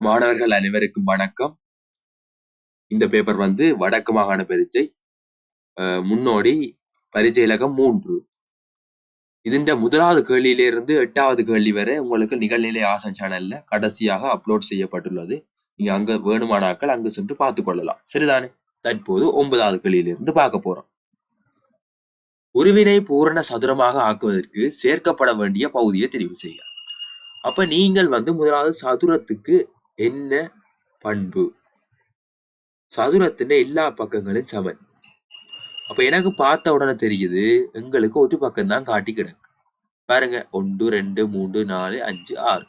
மாணவர்கள் அனைவருக்கும் வணக்கம். இந்த பேப்பர் வந்து வடக்கு மாகாண பரீட்சை முன்னோடி பரீட்சை மூன்று. இதுண்ட முதலாவது கேள்வியிலிருந்து எட்டாவது கேள்வி வரை உங்களுக்கு நிகழ்நிலை ஆசன் சேனல்ல கடைசியாக அப்லோட் செய்யப்பட்டுள்ளது. நீங்க அங்க வேணுமானாக்கள் அங்கு சென்று பார்த்து கொள்ளலாம். சரிதானே? தற்போது ஒன்பதாவது கேள்வியிலிருந்து பார்க்க போறோம். உருவினை பூரண சதுரமாக ஆக்குவதற்கு சேர்க்கப்பட வேண்டிய பகுதியை தெரிவு செய்ய அப்ப நீங்கள் வந்து முதலாவது சதுரத்துக்கு என்ன பண்பு? சதுரத்தின் எல்லா பக்கங்களும் சமன். அப்ப எனக்கு பார்த்த உடனே தெரியுது எங்களுக்கு ஒரு பக்கம் தான் காட்டி கிடக்கு. பாருங்க ஒன்று ரெண்டு மூன்று நாலு அஞ்சு ஆறு.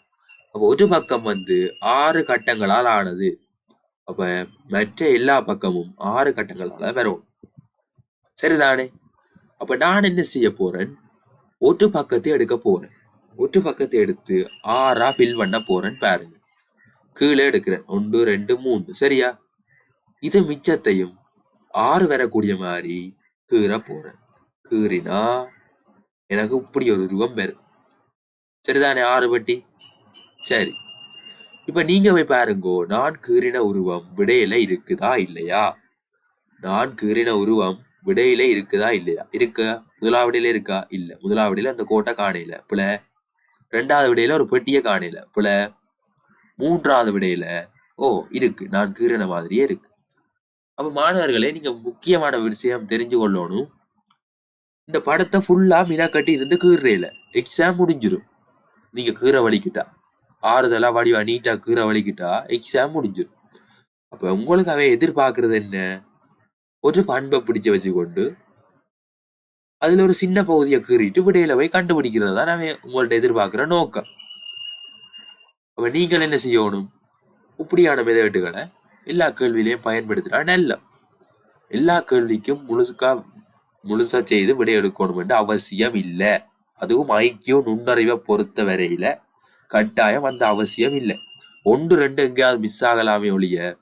அப்ப ஒரு பக்கம் வந்து ஆறு கட்டங்களால் ஆனது. அப்ப மற்ற எல்லா பக்கமும் ஆறு கட்டங்களால வரும். சரிதானே? அப்ப நான் என்ன செய்ய போறேன்? ஒரு பக்கத்தை எடுக்க போறேன். ஒரு பக்கத்தை எடுத்து ஆறா ஃபில் பண்ண போறேன் பாருங்க. கீழே எடுக்கிறேன். ஒன்று ரெண்டு மூணு சரியா? இது மிச்சத்தையும் ஆறு வரக்கூடிய மாதிரி கீற போறேன். கீறினா எனக்கு இப்படி ஒரு ரூபம் வரும். சரிதானே ஆறு பட்டி? சரி. இப்ப நீங்க போய் பாருங்கோ நான் கீறின உருவம் விடையில இருக்குதா இல்லையா? நான் கீறின உருவம் விடையில இருக்குதா இல்லையா? இருக்கு? முதலாவடியில இருக்கா? இல்ல. முதலாவடியில அந்த கோட்டை காணையில. புல ரெண்டாவது விடையில ஒரு பெட்டியை காணையில. புல மூன்றாவது விடையில ஓ இருக்கு. நான் கீறின மாதிரியே இருக்கு. அப்ப மாணவர்களே நீங்க முக்கியமான விஷயம் தெரிஞ்சு கொள்ளணும். இந்த படத்தை ஃபுல்லா மினா கட்டி இருந்து கீறுறையில எக்ஸாம் முடிஞ்சிடும் நீங்க கீரை வலிக்கிட்டா. ஆறுதலா வடிவா நீட்டா கீரை வலிக்கிட்டா எக்ஸாம் முடிஞ்சிடும் அப்ப உங்களுக்கு அவன் எதிர்பார்க்கறது என்ன? ஒரு பண்பை பிடிச்சு வச்சுக்கொண்டு அதுல ஒரு சின்ன பகுதியை கீறிட்டு விடையில போய் கண்டுபிடிக்கிறது தான் அவன் உங்கள்ட்ட எதிர்பார்க்கிற நோக்கம். அப்போ நீங்கள் என்ன செய்யணும்? இப்படியான மெதேட்டுகளை எல்லா கேள்வியிலையும் பயன்படுத்தினா நல்ல. எல்லா கேள்விக்கும் முழுசுக்கா முழுசா செய்து விடை எடுக்கணும் அவசியம் இல்லை. அதுவும் ஐக்கியம் நுண்ணறிவை பொறுத்த வரையில கட்டாயம் அந்த அவசியம் இல்லை. ஒன்று ரெண்டு எங்கேயாவது மிஸ் ஆகலாமே ஒழிய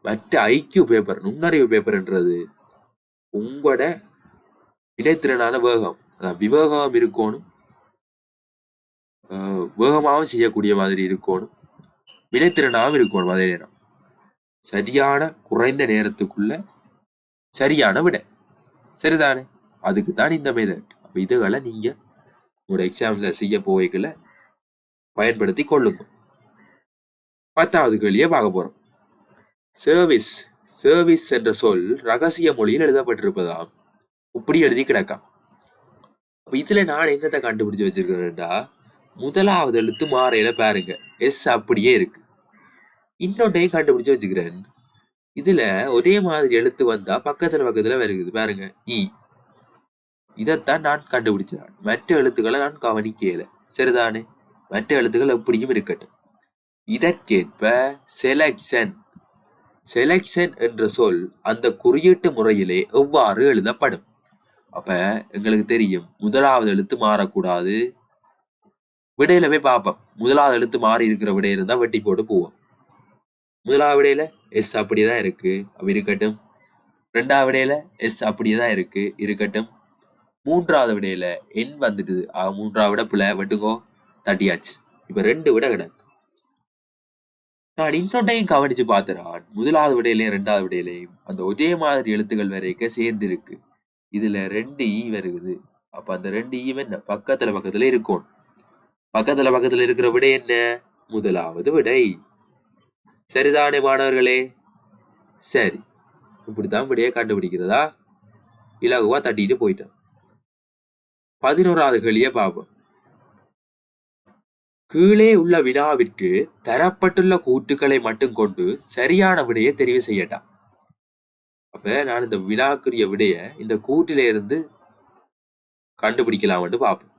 மற்ற ஐக்கியூ பேப்பர் நுண்ணறிவு பேப்பர்ன்றது உங்களோட இடைத்திறனான வேகம். அதான் விவேகம் இருக்கணும் வேகமாகவும் செய்யக்கூடிய மாதிரி இருக்கணும். வினைத்திறனாகவும் இருக்கணும் அதே நேரம். சரியான குறைந்த நேரத்துக்குள்ள சரியான விடை. சரிதானே? அதுக்கு தான் இந்த மெதட் அப்போ இதுகளை நீங்கள் உங்களோட எக்ஸாம்ல செய்ய போவைகளை பயன்படுத்தி கொள்ளுங்க. பத்தாவது கேள்வியை பார்க்க போகிறோம் சர்வீஸ் சர்வீஸ் என்ற சொல் ரகசிய மொழியில் எழுதப்பட்டிருப்பதாம். இப்படி எழுதி கிடக்காம். அப்போ இதுல நான் என்னத்தை கண்டுபிடிச்சு வச்சிருக்கிறேன்டா? முதலாவது எழுத்து மாறையில பாருங்க. எஸ் அப்படியே இருக்கு. இன்னொன்றையும் கண்டுபிடிச்சு வச்சுக்கிறேன்? இதுல ஒரே மாதிரி எழுத்து வந்தா பக்கத்துல பக்கத்துல வருகுது. பாருங்க. இ இதைத்தான் நான் கண்டுபிடிச்சேன். மற்ற எழுத்துக்களை நான் கவனிக்கல. சரிதானே? மற்ற எழுத்துக்கள் எப்படியும் இருக்கட்டும். இதற்கேற்ப செலக்ஷன் செலக்ஷன் என்ற சொல் அந்த குறியீட்டு முறையிலே எவ்வாறு எழுதப்படும்? அப்ப எங்களுக்கு தெரியும். முதலாவது எழுத்து மாறக்கூடாது. விடையில போய் பார்ப்போம். முதலாவது எழுத்து மாறி இருக்கிற விடை தான் வெட்டி போட்டு போவோம். முதலாவது விடையில எஸ் அப்படியே தான் இருக்கு. அப்படி இருக்கட்டும். ரெண்டாவது விடையில எஸ் அப்படியே தான் இருக்கு. இருக்கட்டும். மூன்றாவது விடையில என் வந்துட்டு ஆக மூன்றாவது விட பிள்ளை வெட்டுங்கோ தட்டியாச்சு. இப்ப ரெண்டு விட கிடக்கு. நான் இன்னொன்றையும் கவனிச்சு பார்த்துறான். முதலாவது விடையிலையும் ரெண்டாவது விடையிலையும் அந்த ஒரே மாதிரி எழுத்துக்கள் வரைக்க சேர்ந்து இருக்கு. இதுல ரெண்டு ஈ வருகுது. அப்ப அந்த ரெண்டு e ஈவன் பக்கத்துல பக்கத்துல இருக்கும் பக்கத்துல பக்கத்துல இருக்கிற விடை என்ன? முதலாவது விடை. சரிதானே மாணவர்களே? சரி. இப்படித்தான் விடையை கண்டுபிடிக்கிறதா? இலகுவா தட்டிட்டு போயிட்டேன் பதினோராவது கேள்விய பார்ப்போம். கீழே உள்ள வினாவிற்கு தரப்பட்டுள்ள கூட்டுக்களை மட்டும் கொண்டு சரியான விடையை தெரிவு செய்யட்டா. அப்ப நான் இந்த வினாக்குரிய விடைய இந்த கூட்டில இருந்து கண்டுபிடிக்கலாம்னு பார்ப்போம்.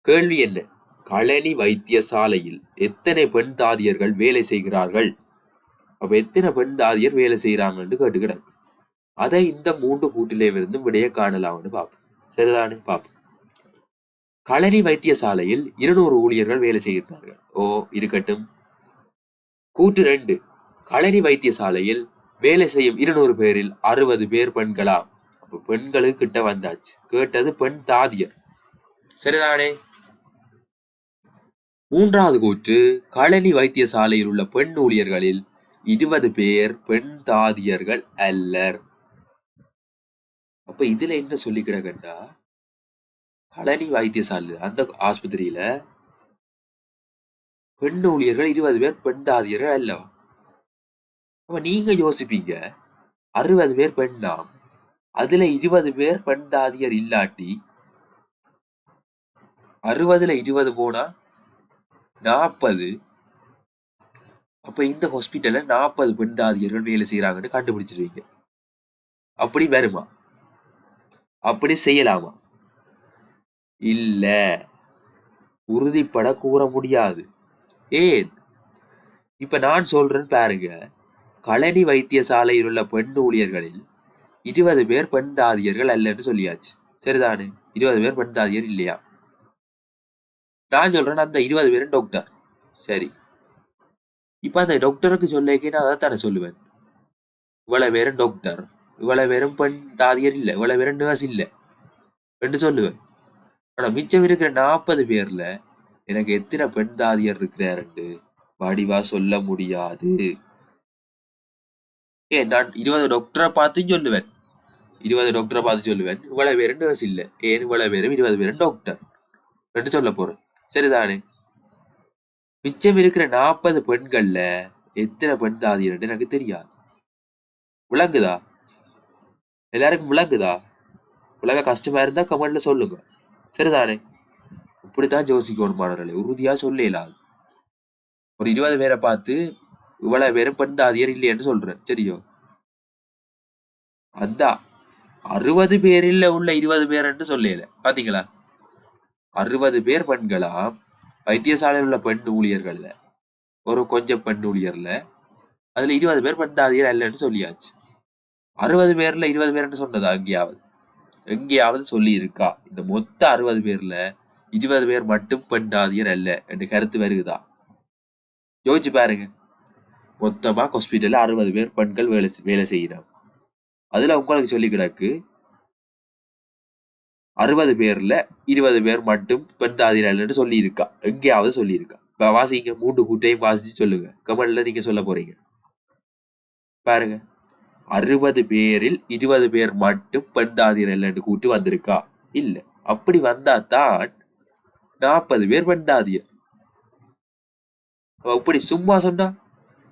கேள்வி என்ன? களனி வைத்தியசாலையில் எத்தனை பெண் தாதியர்கள் வேலை செய்கிறார்கள்? அப்ப எத்தனை பெண் தாதியர் வேலை செய்யறாங்கன்னு கேட்டு கிடக்கு. அதை இந்த மூன்று கூட்டிலே இருந்து விடைய காணலாம்னு பார்ப்போம். சரிதானே? பார்ப்போம். களனி வைத்தியசாலையில் இருநூறு ஊழியர்கள் வேலை செய்கிறார்கள். ஓ இருக்கட்டும். கூட்டு ரெண்டு. களனி வைத்தியசாலையில் வேலை செய்யும் இருநூறு பேரில் அறுபது பேர் பெண்களா அப்ப பெண்களுக்கு கிட்ட வந்தாச்சு. கேட்டது பெண் தாதியர். சரிதானே? மூன்றாவது கூற்று களனி வைத்தியசாலையில் உள்ள பெண் ஊழியர்களில் இருபது பேர் பெண் தாதியர்கள் அல்லர். அப்ப இதுல என்ன சொல்லி கிடக்கண்டா களனி வைத்தியசாலை அந்த ஆஸ்பத்திரியில பெண் ஊழியர்கள் இருபது பேர் பெண் தாதியர்கள் அல்லவா? அப்ப நீங்க யோசிப்பீங்க அறுபது பேர் பெண்ணாம் அதுல இருபது பேர் பெண் தாதியர் இல்லாட்டி அறுபதுல இருபது போனா நாற்பது அப்போ இந்த ஹாஸ்பிட்டல்ல நாற்பது பெண் தாதியர்கள் வேலை செய்யறாங்கன்னு கண்டுபிடிச்சிருவீங்க. அப்படி வருமா? அப்படி செய்யலாமா? இல்ல. உறுதிப்பட கூற முடியாது. ஏன்? இப்ப நான் சொல்கிறேன்னு பாருங்க. கழனி வைத்தியசாலையில் உள்ள பெண் ஊழியர்களில் இருபது பேர் பெண் தாதியர்கள் அல்லன்னு சொல்லியாச்சு. சரிதானே? இருபது பேர் பெண் தாதியர் இல்லையா? நான் சொல்றேன்னா அந்த இருபது பேரும் டாக்டர் சரி. இப்போ அந்த டாக்டருக்கு சொல்லிக்கே நான் அதை தானே சொல்லுவேன். இவ்வளோ பேரும் டாக்டர் இவ்வளோ பேரும் பெண் தாதியர் இல்லை இவ்வளோ பேரும் நர்ஸ் இல்லை. என்று சொல்லுவேன். ஆனால் மிச்சம் இருக்கிற நாற்பது பேர்ல எனக்கு எத்தனை பெண் தாதியர் இருக்கிறாருண்டு வடிவா சொல்ல முடியாது. ஏன் நான் இருபது டாக்டரை பார்த்து சொல்லுவேன். இருபது டாக்டரை பார்த்து சொல்லுவேன். இவ்வளோ பேரும் நர்ஸ் இல்லை. ஏன் இவ்வளோ பேரும் இருபது பேரும் டாக்டர் என்று சொல்ல போகிறேன் சரிதானே? மிச்சம் இருக்கிற நாற்பது பெண்கள்ல எத்தனை பெண் தாதியர்னு எனக்கு தெரியாது விளங்குதா? எல்லாருக்கும் விளங்குதா? விளங்க கஷ்டமா இருந்தா கமெண்ட்ல சொல்லுங்க. சரிதானே? இப்படித்தான் யோசிக்கணும் மாணவர்களே. உறுதியா சொல்லலாம் ஒரு இருபது பேரை பார்த்து இவ்வளவு பேரும் பெண் தாதியர் இல்லையன்னு சொல்றேன். சரியோ? அதான். அறுபது பேரில் உள்ள இருபது பேர்ன்னு சொல்லல. பாத்தீங்களா? அறுபது பேர் பெண்களா? வைத்தியசாலையில் உள்ள பெண் ஊழியர்கள்ல. ஒரு கொஞ்சம் பெண் ஊழியர்ல. அதுல இருபது பேர் பெண் இல்லைன்னு அல்லன்னு சொல்லியாச்சு. அறுபது பேர்ல இருபது பேர்னு சொன்னதா எங்கேயாவது? எங்கேயாவது சொல்லி இருக்கா இந்த மொத்த அறுபது பேர்ல இருபது பேர் மட்டும் பெண் தாதியர் அல்ல என்று கருத்து வருகுதா? யோசிச்சு பாருங்க. மொத்தமா ஹாஸ்பிட்டல்ல அறுபது பேர் பெண்கள் வேலை செய்- வேலை செய்யறாங்க அதுல உங்களுக்கு சொல்லி கிடக்கு அறுபது பேர்ல இருபது பேர் மட்டும் பெண் தாதிரல்னு சொல்லி இருக்கா எங்கேயாவது சொல்லி இருக்கா இப்ப வாசிங்க மூன்று கூட்டையும் வாசிச்சு சொல்லுங்க. கமெண்ட்ல நீங்க சொல்ல போறீங்க. பாருங்க. அறுபது பேரில் இருபது பேர் மட்டும் பெண் தாதிரல்னு கூட்டு வந்திருக்கா? இல்ல. அப்படி வந்தா தான் நாற்பது பேர் பெண் தாதியர். அப்படி சும்மா சொன்னா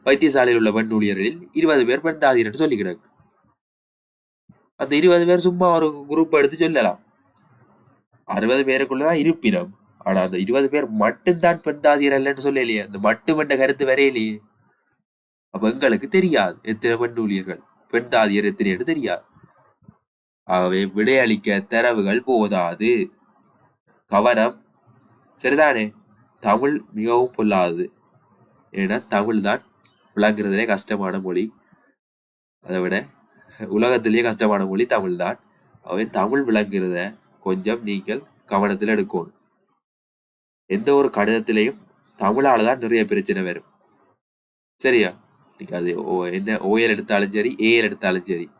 வைத்தியசாலையில் உள்ள பெண் ஊழியர்களில் இருபது பேர் பெண் தாதியர்னு சொல்லி கிடக்கு அந்த இருபது பேர் சும்மா ஒரு குரூப் எடுத்து சொல்லலாம். அறுபது பேருக்குள்ளதான் இருப்பினம். ஆனா அந்த இருபது பேர் மட்டும்தான் பெண் தாதியர் இல்லைன்னு சொல்லலையே. அந்த மட்டும் என்ற கருத்து வரையிலேயே அப்ப எங்களுக்கு தெரியாது. எத்தனை பெண் ஊழியர்கள்? பெண் தாதியர் எத்தனைன்னு தெரியாது. ஆகவே விடையளிக்க தரவுகள் போதாது. கவனம். சரிதானே? தமிழ் மிகவும் பொல்லாதது. ஏன்னா தமிழ் தான் விளங்குறதுலே கஷ்டமான மொழி. அதை விட உலகத்திலேயே கஷ்டமான மொழி தமிழ் தான். அவை தமிழ் விளங்குறத கொஞ்சம் நீங்கள் கவனத்தில் எடுக்கணும். எந்த ஒரு கடிதத்திலையும் தமிழால் தான் நிறைய பிரச்சனை வரும். சரியா? நீங்கள் அது ஓ- என்ன ஓஎல் எடுத்தாலும் சரி ஏஎல் எடுத்தாலும் சரி.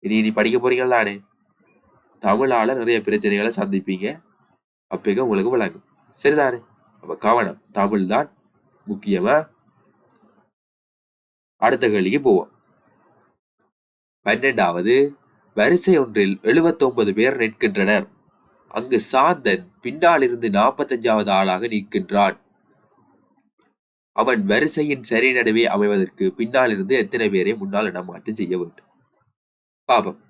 இனி நீ படிக்க போறீங்களானே தமிழால் நிறைய பிரச்சனைகளை சந்திப்பீங்க. அப்பங்க உங்களுக்கு விளங்கும். சரிதானே? அப்போ கவனம் தமிழ் தான் முக்கியமா? அடுத்த கேள்விக்கு போவோம். பன்னெண்டாவது வரிசை ஒன்றில் 79 பேர் நிற்கின்றனர். அங்கு சாந்தன் பின்னாலிருந்து நாற்பத்தஞ்சாவது ஆளாக நிற்கின்றான். அவன் வரிசையின் சரி நடுவே அமைவதற்கு பின்னாலிருந்து எத்தனை பேரை முன்னால் இடமாற்றம் செய்ய வேண்டும்? பாபம்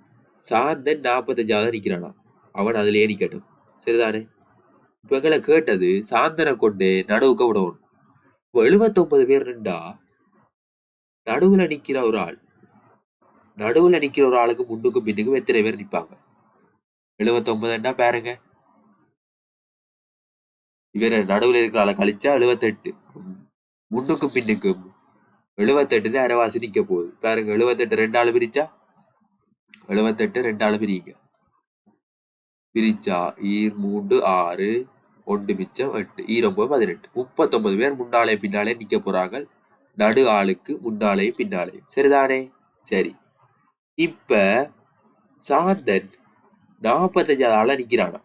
சாந்தன் நாற்பத்தஞ்சாவது நிற்கிறானா? அவன் அதில் நிக்கட்டும் சரிதானே இப்போ எங்களை கேட்டது சாந்தனை கொண்டு நடுவுக்கு விடணும் இப்போ 79 பேர் நின்றா நடுவுல நிற்கிற ஒரு ஆள் நடுவுல நிற்கிற ஒரு ஆளுக்கு முன்னுக்கும் பின்னுக்கும் எத்தனை பேர் நிற்பாங்க? 79 பாருங்க? இவர் நடுவுல இருக்கிற ஆளை கழிச்சா 78 முன்னுக்கும் பின்னுக்கும். 78 அரைவாசி நிக்க போகுது. பாருங்க 78 ரெண்டு ஆளு பிரிச்சா? 78 ரெண்டு ஆளு பிரிங்க. பிரிச்சா ஈர் மூன்று ஆறு ஒன்று மிச்சம் எட்டு ஈரொம்பது பதினெட்டு. முப்பத்தொன்பது பேர் முன்னாலே பின்னாலே நிக்க போறாங்க. நடு ஆளுக்கு முன்னாலே பின்னாலேயும் சரிதானே? சரி. இப்ப சாந்தன் நாற்பத்தஞ்சாவது ஆளா நிக்கிறானா?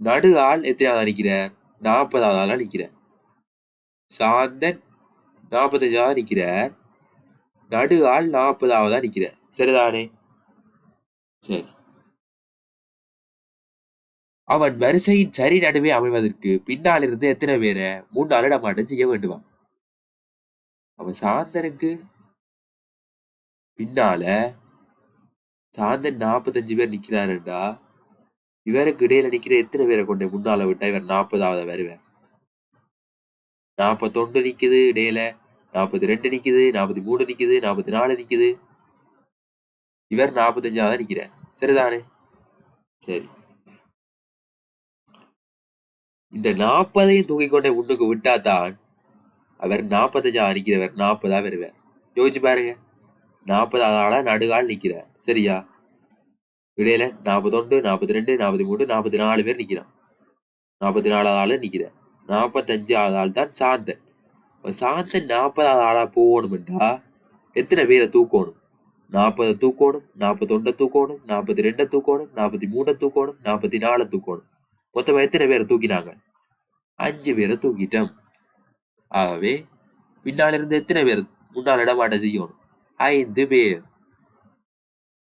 நடு ஆள் எத்தனையாவது நிற்கிறார் நாற்பதாவது ஆளா நிற்கிறார் சாந்தன் நாற்பத்தஞ்சாவது நிற்கிறார் நடு ஆள் நாற்பதாவதா நிற்கிறார் சரிதானே? சரி. அவன் வரிசையின் சரி நடுவே அமைவதற்கு பின்னால் இருந்து எத்தனை பேரை மூன்று இடமாட்டம் செய்ய வேண்டுமா அவன் சாந்தனுக்கு பின்னால சாந்தன் நாற்பத்தஞ்சு பேர் நிக்கிறாருண்டா இவருக்கு இடையில நிக்கிற எத்தனை பேரை கொண்டு முன்னால விட்டா இவர் நாற்பதாவது வருவேன். நாற்பத்தொன்று நிக்குது இடையில நாற்பத்தி ரெண்டு நிக்குது நாற்பத்தி மூணு நிக்குது நாற்பத்தி நாலு நிக்குது. இவர் நாற்பத்தஞ்சாவது நிக்கிறார். சரிதானே? சரி. இந்த நாற்பதையும் தூக்கிக் கொண்டே முன்னுக்கு விட்டாதான் அவர் நாற்பத்தஞ்சா நிற்கிறவர் நாற்பதா வருவார் யோசிச்சு பாருங்க. நாற்பதாவது ஆளா நடுகால் நிற்கிறார் சரியா? இடையில நாற்பத்தொன்று நாற்பத்தி ரெண்டு நாற்பத்தி மூணு நாற்பத்தி நாலு பேர் நிக்கிறான். நாற்பத்தி நாலாவது ஆளு நிற்கிறேன் நாற்பத்தஞ்சாவது ஆள் தான் சாந்தன். இப்ப சாந்தன் நாற்பதாவது ஆளா போகணும்டா எத்தனை பேரை தூக்கணும்? நாற்பதை தூக்கணும் நாற்பத்தொண்டை தூக்கணும் நாற்பத்தி ரெண்டை தூக்கணும் நாற்பத்தி மூணை தூக்கணும் நாற்பத்தி நாலை தூக்கணும். மொத்தமாக எத்தனை பேரை தூக்கினாங்க? அஞ்சு பேரை தூக்கிட்டோம். ஆகவே பின்னால் இருந்து எத்தனை பேர் முன்னால் இடமாட்ட செய்யணும்? ஐந்து பேர்.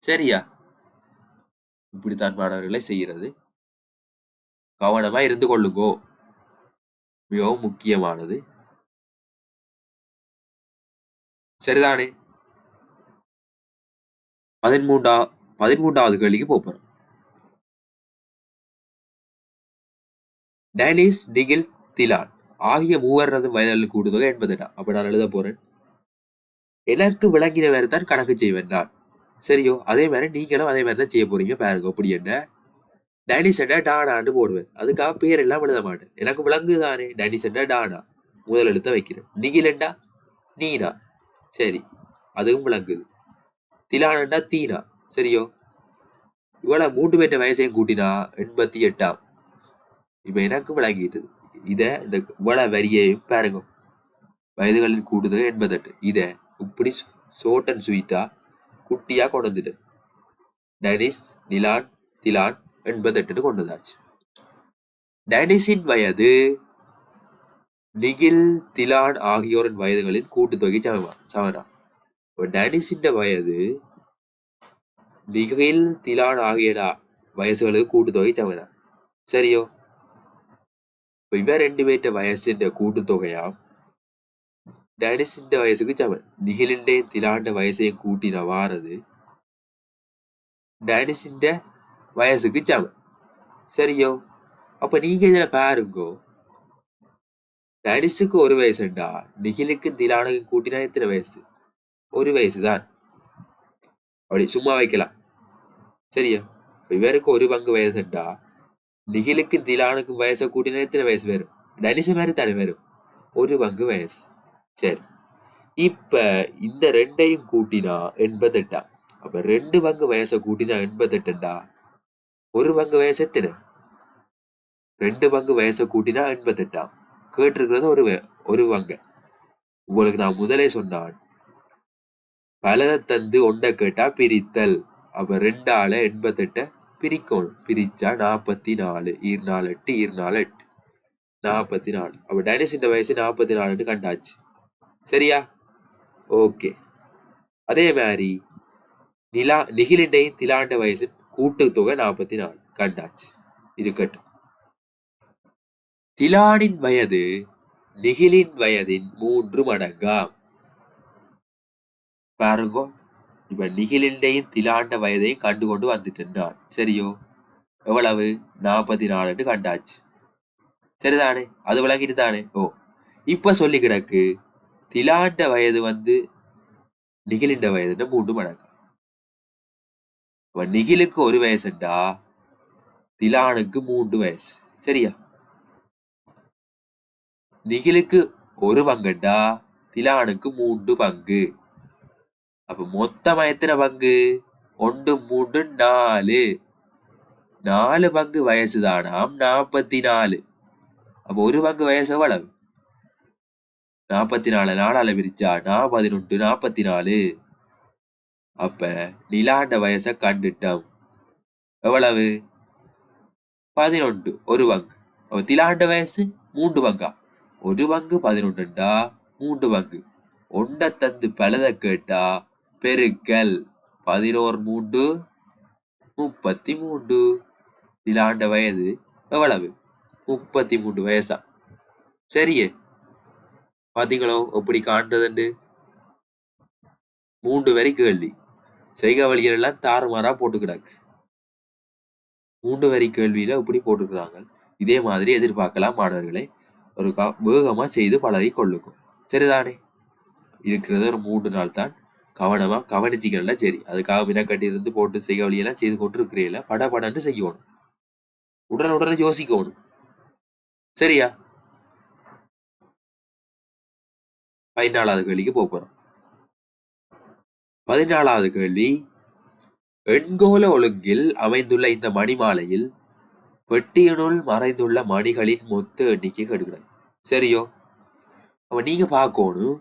சரியா? இப்படித்தான் மாணவர்களை செய்கிறது. கவனமா இருந்து கொள்ளுங்கோ. மிகவும் முக்கியமானது. சரிதானே? பதிமூன்றா பதிமூன்றாவது கேள்விக்கு போறோம் டேனிஸ் டிகில் திலான் ஆகிய மூவரது வயதல் கூடுதொகை என்பதுடா. அப்ப நான் எழுத போறேன். எனக்கு விளங்கினவர் தான் கணக்கு செய்வேன் நான் சரியோ? அதே மாதிரி நீங்களும் அதே மாதிரி தான் செய்ய போறீங்க பாருங்க அப்படி என்ன? டைனிசெண்டா டானான்னு போடுவேன். அதுக்காக பேர் எல்லாம் எழுத மாட்டேன். எனக்கு விளங்குதானே? டைனிசெண்டா டானா முதல் எழுத்த வைக்கிறேன். நிகிலண்டா நீனா? சரி. அதுவும் விளங்குது. திலானண்டா? தீனா. சரியோ? இவ்வளோ மூன்று பேர்ட்ட வயசையும் கூட்டினா எண்பத்தி எட்டாம். இப்போ எனக்கு விளங்கிட்டு இதை இந்த இவ்வளோ வரியையும் பாருங்க. வயதுகளில் கூடுதல் எண்பத்தெட்டு. இதை இப்படி சோட் அண்ட் ஸ்வீட்டாக குட்டியாக கொண்டுட்டு டேனிஸ் நிலான் திலான் எண்பத்தெட்டுன்னு கொண்டு வந்தாச்சு டேனிஸின் வயது நிகில் திலான் ஆகியோரின் வயதுகளின் கூட்டுத்தொகை சமமா சமனா இப்போ டேனிஸின் வயது நிகில் திலான் ஆகியடா வயசுகளுக்கு கூட்டுத்தொகை சமனா சரியோ இப்போ இவன் ரெண்டு பேர்ட்ட வயசின் கூட்டுத்தொகையாம் ඩෑනිසින්ට වයසක චම නිහිලින්ටෙන් තිලාන්ට වයසය කූටින වාරද ඩෑනිසින්ට වයසක චම சரியோ அப்ப நீங்க இதுல பாருங்கோ டேனிஸுக்கு ஒரு வயசுண்டா நிகிலுக்கு திலானுக்கு கூட்டினா எத்தனை வயசு ஒரு வயசு தான் அப்படி சும்மா வைக்கலாம் சரியா இவருக்கு ஒரு பங்கு வயசுண்டா நிகிலுக்கு திலானுக்கு வயசை கூட்டினா எத்தனை வயசு வரும் டனிசு மாதிரி தானே வரும் ஒரு பங்கு வயசு சரி. இப்ப இந்த ரெண்டையும் கூட்டினா எண்பத்தெட்டா? அப்ப ரெண்டு பங்கு வயசை கூட்டினா எண்பத்தெட்டுண்டா? ஒரு பங்கு வயசு எத்தனை? ரெண்டு பங்கு வயசை கூட்டினா எண்பத்தெட்டாம் கேட்டிருக்கிறது ஒரு ஒரு பங்கு. உங்களுக்கு நான் முதலே சொன்னான். பலதை தந்து ஒன்றை கேட்டா பிரித்தல். அப்ப ரெண்டு எண்பத்தெட்ட பிரிக்கணும் பிரிச்சா நாற்பத்தி நாலு ஈர்நாலு எட்டு ஈர்நாலு எட்டு. நாற்பத்தி நாலு அப்ப டைனசின் வயசு நாற்பத்தி நாலுன்னு கண்டாச்சு. சரியா? ஓகே. அதே மாதிரி நிலா நிகிலிண்டையும் திலாண்ட வயசு கூட்டுத்தொகை நாற்பத்தி நாலு. கண்டாச்சு இருக்கட்டும். திலானின் வயது நிகிலின் வயதின் மூன்று மடங்காம் பாருங்க இப்ப நிகிலிண்டையும் திலாண்ட வயதையும் கண்டு கொண்டு வந்துட்டு சரியோ? எவ்வளவு? நாற்பத்தி நாலுன்னு கண்டாச்சு. சரிதானே? அது விளங்கிட்டு தானே ஓ. இப்ப சொல்லி கிடக்கு திலாண்ட வயது வந்து நிகிலிண்ட வயதுன்னு மூன்று மடங்கு நிகிலுக்கு ஒரு வயசுண்டா திலானுக்கு மூன்று வயசு. சரியா? நிகிலுக்கு ஒரு பங்குண்டா திலானுக்கு மூன்று பங்கு. அப்ப மொத்தமா எத்தனை பங்கு? ஒன்று மூன்று நாலு. நாலு பங்கு வயசு தானாம் நாற்பத்தி நாலு. அப்போ ஒரு பங்கு வயசு எவ்வளவு? நாற்பத்தி நாலு நாளால பிரிச்சா நான் பதினொன்று நாற்பத்தி நாலு அப்ப நிலாண்ட வயசை கண்டுட்டோம். எவ்வளவு? பதினொன்று ஒரு பங்கு. அப்ப திலாண்ட வயசு மூன்று பங்கா? ஒரு பங்கு பதினொன்றுண்டா? மூன்று பங்கு. ஒன்றை தந்து பலத கேட்டா பெருக்கல். பதினோரு மூன்று முப்பத்தி மூன்று திலாண்ட வயது எவ்வளவு? முப்பத்தி மூன்று வயசா. சரியே. பாத்தீங்களோ? எப்படி காண்றதுண்டு? மூன்று வரி கேள்வி. செய்க வழிகள் எல்லாம் தாறுமாறா போட்டு கிடக்கு மூன்று வரி கேள்வியில இப்படி போட்டுக்கிறாங்க இதே மாதிரி எதிர்பார்க்கலாம் மாணவர்களை. ஒரு கா வேகமா செய்து பழகி கொள்ளுக்கும் சரிதானே? இருக்கிறது ஒரு மூன்று நாள் தான். கவனமா கவனிச்சிக்கல சரி. அதுக்காக மினக்கட்டி இருந்து போட்டு செய்க வழியெல்லாம் செய்து கொண்டு இருக்கிறீங்களா பட படன்னு செய்யணும். உடனே உடனே யோசிக்கணும். சரியா? பதினாலாவது கேள்விக்கு போக போறோம். பதினாலாவது கேள்வி எண்கோல ஒழுங்கில் அமைந்துள்ள இந்த மணிமாலையில் பெட்டியினுள் மறைந்துள்ள மணிகளின் மொத்த எண்ணிக்கை கெடுக்கிறாங்க சரியோ? அப்ப நீங்க பார்க்கணும்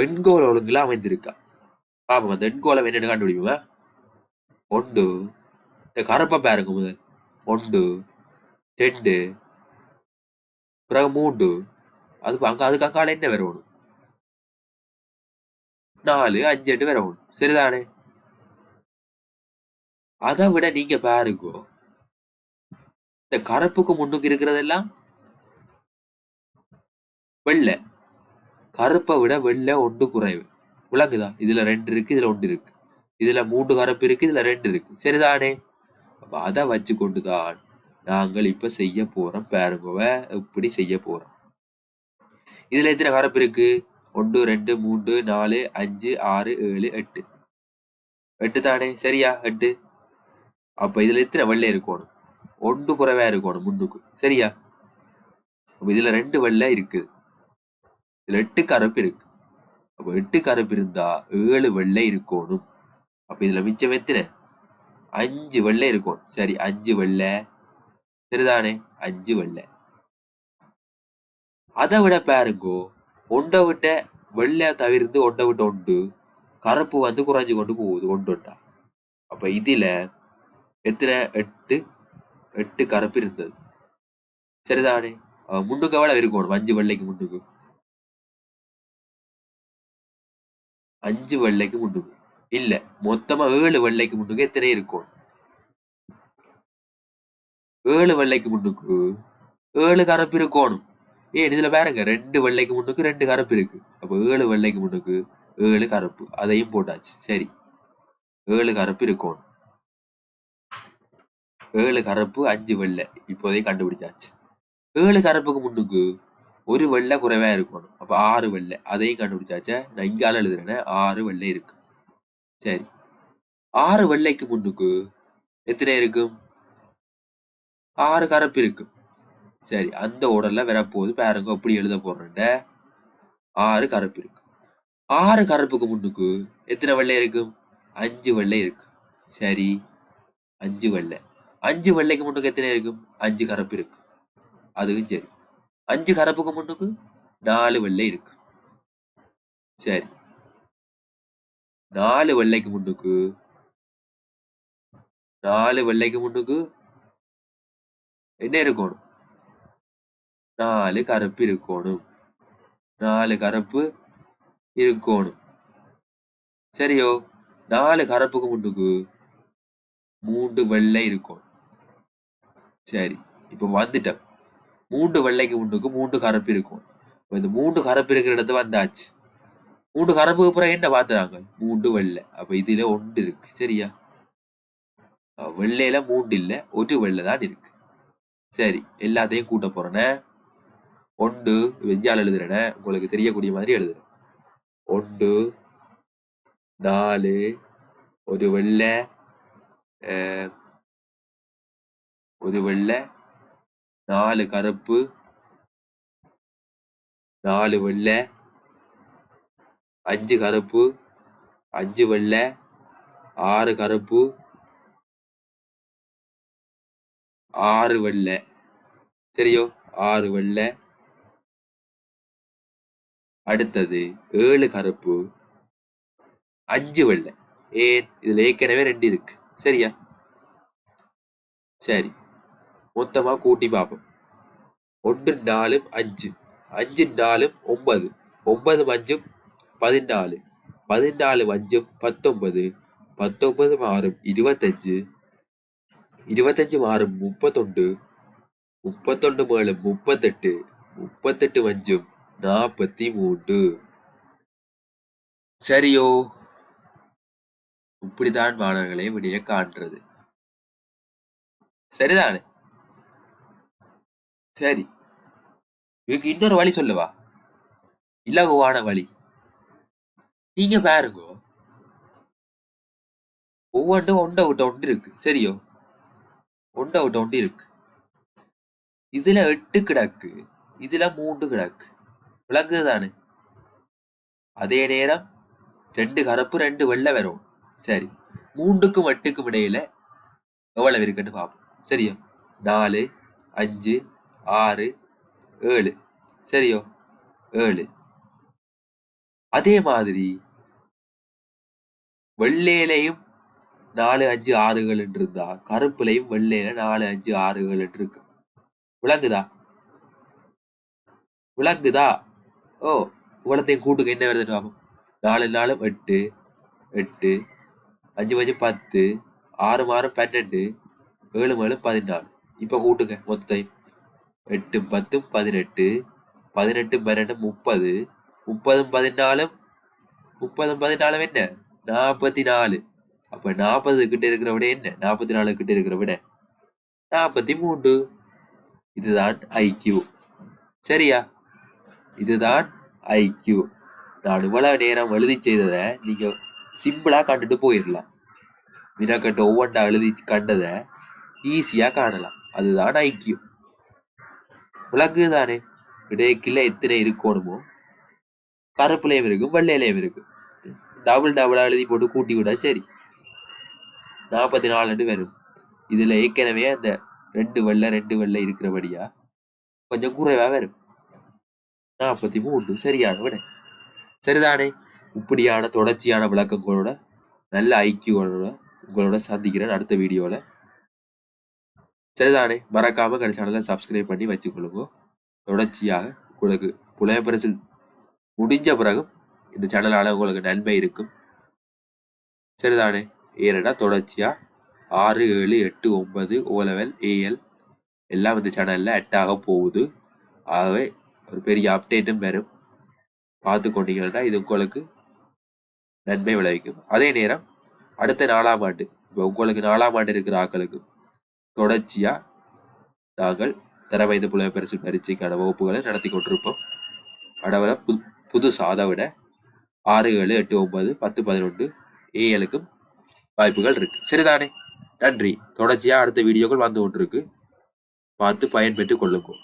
எண்கோல ஒழுங்குல அமைந்திருக்கா? பாப்போம் அந்த எண்கோலம் என்னென்னு கண்டுபிடிப்போம்? ஒன்று இந்த கருப்பை பாருங்க முதல். ஒன்று ரெண்டு பிறகு மூன்று அது அங்க அதுக்கு அங்கால என்ன வரணும் நாலு அஞ்சு எட்டு வரணும் சரிதானே அதை விட நீங்க பாருங்க இந்த கருப்புக்கு முன்னுக்கு இருக்கிறதெல்லாம் வெள்ளை கருப்பை விட வெள்ளை ஒன்று குறைவு விளங்குதா இதுல ரெண்டு இருக்கு இதுல ஒன்று இருக்கு இதுல மூன்று கருப்பு இருக்கு இதுல ரெண்டு இருக்கு சரிதானே அப்ப அதை வச்சு கொண்டுதான் நாங்கள் இப்போ செய்ய போகிறோம் பாருங்கவ இப்படி செய்ய போகிறோம் இதில் எத்தனை வரப்பு இருக்கு? ஒன்று ரெண்டு மூன்று நாலு அஞ்சு ஆறு ஏழு எட்டு. எட்டு தானே? சரியா? எட்டு. அப்போ இதில் எத்தனை வெள்ளை இருக்கணும்? ஒன்று குறைவா இருக்கணும் முன்னுக்கு. சரியா? அப்போ இதில் ரெண்டு வெள்ளை இருக்குது இதில் எட்டு கருப்பு இருக்கு. அப்போ எட்டு கருப்பு இருந்தால் ஏழு வெள்ளை இருக்கணும். அப்போ இதில் மிச்சம் எத்தனை? அஞ்சு வெள்ளை இருக்கணும். சரி அஞ்சு வெள்ளை சரிதானே அஞ்சு வெள்ளை. அதை விட பாருங்கோ ஒன்றை விட்ட வெள்ளை தவிர்த்து ஒன்றை விட்ட ஒன்று கருப்பு வந்து குறைஞ்சு கொண்டு போகுது ஒன்று ஒன்றா அப்ப இதில் எத்தனை? எட்டு எட்டு கருப்பு இருந்தது. சரிதானே? முன்னுக்கு எவ்வளவு இருக்கணும் அஞ்சு வெள்ளைக்கு முன்னுக்கு. அஞ்சு வெள்ளைக்கு முன்னுக்கு. இல்லை மொத்தமாக ஏழு வெள்ளைக்கு முன்னுக்கு எத்தனை இருக்கணும் ஏழு வெள்ளைக்கு முன்னுக்கு. ஏழு கருப்பு இருக்கணும் ஏன் இதுல பாருங்க ரெண்டு வெள்ளைக்கு முன்னுக்கு ரெண்டு கருப்பு இருக்கு அப்போ ஏழு வெள்ளைக்கு முன்னுக்கு ஏழு கருப்பு. அதையும் போட்டாச்சு. சரி. ஏழு கருப்பு இருக்கணும் ஏழு கருப்பு அஞ்சு வெள்ளை. இப்போதையும் கண்டுபிடிச்சாச்சு. ஏழு கருப்புக்கு முன்னுக்கு ஒரு வெள்ளை குறைவா இருக்கணும். அப்போ ஆறு வெள்ளை. அதையும் கண்டுபிடிச்சாச்சே? நான் இங்கால எழுதுறேன்னு ஆறு வெள்ளை இருக்கு. சரி. ஆறு வெள்ளைக்கு முன்னுக்கு எத்தனை இருக்கும் ஆறு கரப்பு இருக்கு. சரி அந்த ஓடர்ல வரப்போகுது பாருங்க எப்படி எழுத போறேன்ட? ஆறு கரப்பு இருக்கு. ஆறு கரப்புக்கு முன்னுக்கு எத்தனை வெள்ளை இருக்கும் அஞ்சு வெள்ளை இருக்கு. சரி அஞ்சு வெள்ளை. அஞ்சு வெள்ளைக்கு முன்னுக்கு எத்தனை இருக்கும் அஞ்சு கரப்பு இருக்கு. அதுவும் சரி. அஞ்சு கரப்புக்கு முன்னுக்கு நாலு வெள்ளை இருக்கு. சரி. நாலு வெள்ளைக்கு முன்னுக்கு நாலு வெள்ளைக்கு முன்னுக்கு என்ன இருக்கணும்? நாலு கருப்பு இருக்கணும். நாலு கருப்பு இருக்கணும். சரியோ? நாலு கருப்புக்கு முன்னுக்கு மூன்று வெள்ளை இருக்கணும். சரி இப்போ வந்துட்டேன். மூன்று வெள்ளைக்கு முன்னுக்கு மூன்று கருப்பு இருக்கும் இப்போ இந்த மூன்று கருப்பு இருக்கிற இடத்து வந்தாச்சு. மூன்று கருப்புக்கு அப்புறம் என்ன பார்த்துறாங்க மூன்று வெள்ளை. அப்போ இதில் ஒன்று இருக்கு. சரியா? வெள்ளையில மூன்று இல்லை ஒரு வெள்ளை தான் இருக்கு. சரி எல்லாத்தையும் கூட்ட போறேனே. ஒன்று வெஞ்சால் எழுதுறேனே. உங்களுக்கு தெரியக்கூடிய மாதிரி எழுதுறேன். ஒன்று நாலு ஒரு வெள்ளை ஒரு வெள்ளை நாலு கருப்பு நாலு வெள்ளை அஞ்சு கருப்பு அஞ்சு வெள்ளை ஆறு கருப்பு ஆறு வெள்ளை. சரியோ ஆறு வெள்ளை. அடுத்தது ஏழு கருப்பு. அஞ்சு வெள்ளை. ஏன்? இதுல ஏற்கனவே ரெண்டு இருக்கு. சரியா? சரி. மொத்தமா கூட்டி பார்ப்போம் ஒன்று நாலு அஞ்சு. அஞ்சு நாலும் ஒன்பது. ஒன்பது அஞ்சும் பதினாலு. பதினாலு அஞ்சும் பத்தொன்பது. பத்தொன்பது ஆறும் இருபத்தஞ்சு. இருபத்தஞ்சு ஆறு முப்பத்தொண்டு முப்பத்தொண்டு மேலும் முப்பத்தெட்டு முப்பத்தெட்டு அஞ்சும் நாற்பத்தி மூன்று. சரியோ? இப்படித்தான் மாணவர்களை விடிய காண்றது. சரிதானே? சரி. இதுக்கு இன்னொரு வழி சொல்லவா? இலகுவான வழி. நீங்க பாருங்க. ஒவ்வொன்றும் ஒண்ட விட்ட ஒன்று இருக்கு. சரியோ? ஒண்ட அவுட் ஒன்று இருக்கு. இதில் எட்டு கிடக்கு. இதில் மூன்று கிடக்கு. விளங்குது தானே? அதே நேரம் ரெண்டு கருப்பு ரெண்டு வெள்ளை வரும். சரி. மூன்றுக்கும் எட்டுக்கும் இடையில எவ்வளவு இருக்குன்னு பார்ப்போம் சரியோ? நாலு அஞ்சு ஆறு ஏழு. சரியோ? ஏழு. அதே மாதிரி வெள்ளையிலையும் நாலு அஞ்சு ஆறுகள் இருந்தா கருப்புலையும் வெள்ளையில நாலு அஞ்சு ஆறுகள் இருக்கு விளங்குதா? விளங்குதா? ஓ இவ்வளத்தையும் கூட்டுக்கு என்ன வருதுன்னு பார்ப்போம் நாலு நாளும் எட்டு எட்டு அஞ்சு அஞ்சு பத்து ஆறு மாறும் பன்னெண்டு ஏழு மேலும் பதினாலு. இப்போ கூட்டுங்க மொத்தம் எட்டு பத்து பதினெட்டு பதினெட்டு பன்னெண்டு முப்பது முப்பதும் பதினாலும் முப்பதும் பதினாலும் என்ன? நாற்பத்தி நாலு. அப்போ நாற்பது கிட்ட இருக்கிற விட என்ன? நாற்பத்தி நாலு கிட்ட இருக்கிற விட. நாற்பத்தி மூன்று இதுதான் ஐக்யூ சரியா? இதுதான் ஐக்யூ நான் இவ்வளவு நேரம் எழுதி செய்ததை நீங்க சிம்பிளா கண்டுட்டு போயிடலாம் வினாக்கட்டு ஒவ்வொன்றா எழுதி கண்டதை ஈஸியா காணலாம். அதுதான் ஐக்கியம் விளக்கு தானே இடையக்கில்ல எத்தனை இருக்கணுமோ? கருப்புலையும் இருக்கும் வெள்ளையிலையும் இருக்கு. டபுள் டபுளாக எழுதி போட்டு கூட்டி விட சரி. நாற்பத்தி நாலு வரும். இதில் ஏற்கனவே அந்த ரெண்டு வெள்ளை ரெண்டு வெள்ளை இருக்கிறபடியா கொஞ்சம் குறைவாக வரும். நாற்பத்தி மூன்று சரியான விட. சரிதானே? இப்படியான தொடர்ச்சியான விளக்கங்களோட நல்ல ஐக்கியோட உங்களோட சந்திக்கிறேன் அடுத்த வீடியோவில் சரிதானே? மறக்காம கடை சேனலை சப்ஸ்கிரைப் பண்ணி வச்சுக்கொள்ளுங்க. தொடர்ச்சியாக உங்களுக்கு புலைய முடிஞ்ச பிறகு இந்த சேனலால் உங்களுக்கு நன்மை இருக்கும். சரிதானே? ஏனடா தொடர்ச்சியாக ஆறு ஏழு எட்டு ஒன்பது ஓலெவல் ஏஎல் எல்லாம் இந்த சேனலில் ஆக போகுது. ஆகவே ஒரு பெரிய அப்டேட்டும் வரும். பார்த்து கொண்டீங்கன்னா இது உங்களுக்கு நன்மை விளைவிக்கும். அதே நேரம் அடுத்த நாலாம் ஆண்டு இப்போ உங்களுக்கு நாலாம் ஆண்டு இருக்கிற ஆக்களுக்கு தொடர்ச்சியாக நாங்கள் தரவைந்து புலமை பரிசு பரீட்சைக்கான வகுப்புகளை நடத்தி கொண்டிருப்போம். அடவர புது புதுசாக அதை விட ஆறு ஏழு எட்டு ஒம்பது பத்து பதினொன்று ஏஎலுக்கும் வாய்ப்புகள் இருக்கு. சரிதானே? நன்றி. தொடர்ச்சியாக அடுத்த வீடியோக்கள் வந்து கொண்டிருக்கு. பார்த்து பயன்பெற்று கொள்ளுங்கள்.